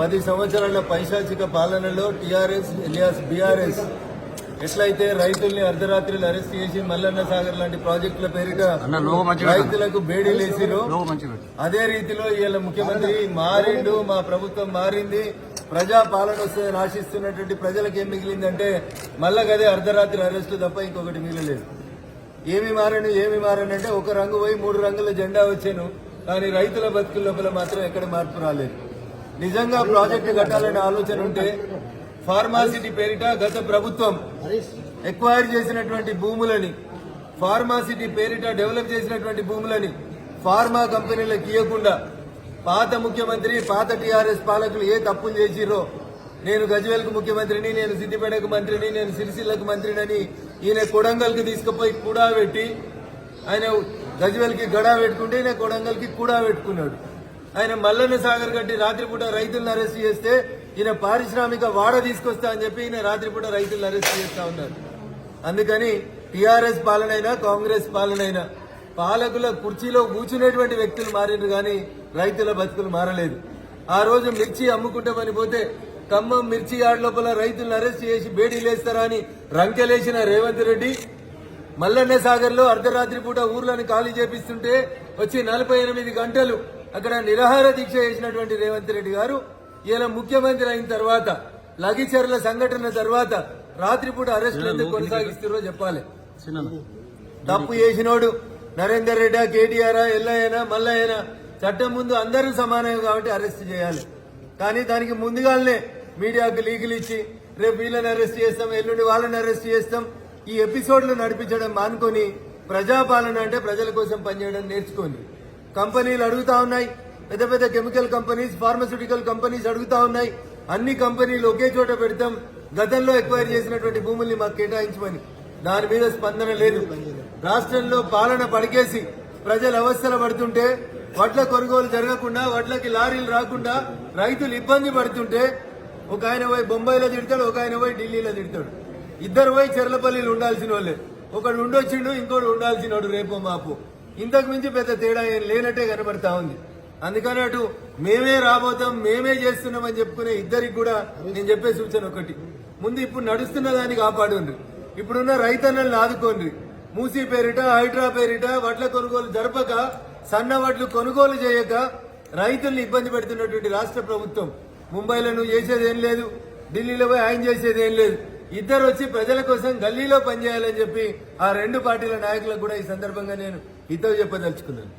పది సంవత్సరాల పైశాచిక పాలనలో టీఆర్ఎస్ ఎలియాస్ బీఆర్ఎస్ ఎట్లయితే రైతుల్ని అర్ధరాత్రులు అరెస్ట్ చేసి మల్లన్న సాగర్ లాంటి ప్రాజెక్టుల పేరిట. రైతులకు మంచిగా పెట్టు. అదే రీతిలో ఇవాళ ముఖ్యమంత్రి మారిండు మా ప్రభుత్వం మారింది. ప్రజా పాలన వస్తుందని ఆశిస్తున్నటువంటి ప్రజలకు ఏం మిగిలిందంటే మళ్ళా గదే అర్ధరాత్రి అరెస్టు తప్ప ఇంకొకటి మిగలలేదు. ఏమి మారను ఏమి మారను అంటే ఒక రంగు పోయి మూడు రంగుల జెండా వచ్చాను. కానీ రైతుల బతుకుల లోపల మాత్రం ఎక్కడ మార్పు రాలేదు. నిజంగా ప్రాజెక్టు కట్టాలనే ఆలోచన ఉంటే ఫార్మాసిటీ పేరిట గత ప్రభుత్వం ఎక్వైర్ చేసినటువంటి భూములని ఫార్మాసిటీ పేరిట డెవలప్ చేసినటువంటి భూములని ఫార్మా కంపెనీలకు ఇవ్వకుండా పాత ముఖ్యమంత్రి పాత టీఆర్ఎస్ పాలకులు ఏ తప్పులు చేసిరో నేను గజ్వేల్కు ముఖ్యమంత్రిని నేను సిద్దిపేటకు మంత్రిని నేను సిరిసిల్లకు మంత్రినని ఈయన కొడంగల్కి తీసుకుపోయి కూడా పెట్టి ఆయన గజ్వేల్కి గడా పెట్టుకుంటే ఈయన కొడంగల్కి కూడా పెట్టుకున్నాడు. ఆయన మల్లన్న సాగర్ గట్టి రాత్రిపూట రైతులను అరెస్ట్ చేస్తే ఈయన పారిశ్రామిక వాడ తీసుకొస్తా అని చెప్పి ఈయన రాత్రిపూట రైతులను అరెస్ట్ చేస్తా ఉన్నారు. అందుకని టీఆర్ఎస్ పాలనైనా కాంగ్రెస్ పాలనైనా పాలకుల కుర్చీలో కూర్చునేటువంటి వ్యక్తులు మారిండ్రు కానీ రైతుల బతుకులు మారలేదు. ఆ రోజు మిర్చి అమ్ముకుంటామని పోతే ఖమ్మం మిర్చి యార్డ్ లోపల రైతులను అరెస్ట్ చేసి బేడీలేస్తారా అని రంకెలేసిన రేవంత్ రెడ్డి మల్లన్న సాగర్లో అర్ధరాత్రి పూట ఊర్లను ఖాళీ చేపిస్తుంటే వచ్చి నలభై ఎనిమిది గంటలు అక్కడ నిరాహార దీక్ష చేసినటువంటి రేవంత్ రెడ్డి గారు ఈయన ముఖ్యమంత్రి అయిన తర్వాత లగిచర్ల సంఘటన తర్వాత రాత్రిపూట అరెస్టులు ఎందుకు కొనసాగిస్తారో చెప్పాలి. తప్పు చేసినోడు నరేందర్ రెడ్డి కేటీఆర్ ఎల్లయ్యనా మల్లయ్యనా చట్టం ముందు అందరూ సమానమే కాబట్టి అరెస్ట్ చేయాలి. కానీ దానికి ముందుగానే మీడియాకు లీకులు ఇచ్చి రేపు వీళ్ళని అరెస్ట్ చేస్తాం ఎల్లుండి వాళ్ళని అరెస్ట్ చేస్తాం. ఈ ఎపిసోడ్లు నడిపించడం మానుకొని ప్రజాపాలన అంటే ప్రజల కోసం పనిచేయడం నేర్చుకోండి. కంపెనీలు అడుగుతా ఉన్నాయి. పెద్ద పెద్ద కెమికల్ కంపెనీస్ ఫార్మస్యూటికల్ కంపెనీస్ అడుగుతా ఉన్నాయి. అన్ని కంపెనీలు ఒకే చోట పెడతాం. గతంలో ఎక్వైర్ చేసినటువంటి భూముల్ని మాకు కేటాయించమని. దాని మీద స్పందన లేదు. రాష్ట్రంలో పాలన పడికేసి ప్రజలు అవస్థలు పడుతుంటే వడ్ల కొనుగోలు జరగకుండా వడ్లకి లారీలు రాకుండా రైతులు ఇబ్బంది పడుతుంటే ఒక ఆయన పోయి బొంబాయిలో తిడతాడు ఒక ఆయన పోయి ఢిల్లీలో తిడతాడు. ఇద్దరు పోయి చెర్లపల్లిలో ఉండాల్సిన వాళ్ళే. ఒకడు ఉండొచ్చిండు ఇంకోటి ఉండాల్సిన వాడు రేపు మాపు. ఇంతకు మించి పెద్ద తేడా ఏం లేనట్టే కనబడతా ఉంది. అందుకని అటు మేమే రాబోతాం మేమే చేస్తున్నామని చెప్పుకునే ఇద్దరికి కూడా నేను చెప్పే సూచన ఒకటి. ముందు ఇప్పుడు నడుస్తున్న దాన్ని కాపాడుండ్రి. ఇప్పుడున్న రైతన్నల్ని ఆదుకోండి మూసీ పేరిట హైడ్రా పేరిట వడ్ల కొనుగోలు జరపక సన్న వడ్లు కొనుగోలు చేయక రైతుల్ని ఇబ్బంది పెడుతున్నటువంటి రాష్ట్ర ప్రభుత్వం ముంబైలో నువ్వు చేసేది ఏం లేదు ఢిల్లీలో పోయి ఆయన చేసేది ఏం లేదు. ఇద్దరు వచ్చి ప్రజల కోసం గల్లీలో పనిచేయాలని చెప్పి ఆ రెండు పార్టీల నాయకులకు కూడా ఈ సందర్భంగా నేను హితవు చెప్పదలుచుకున్నాను.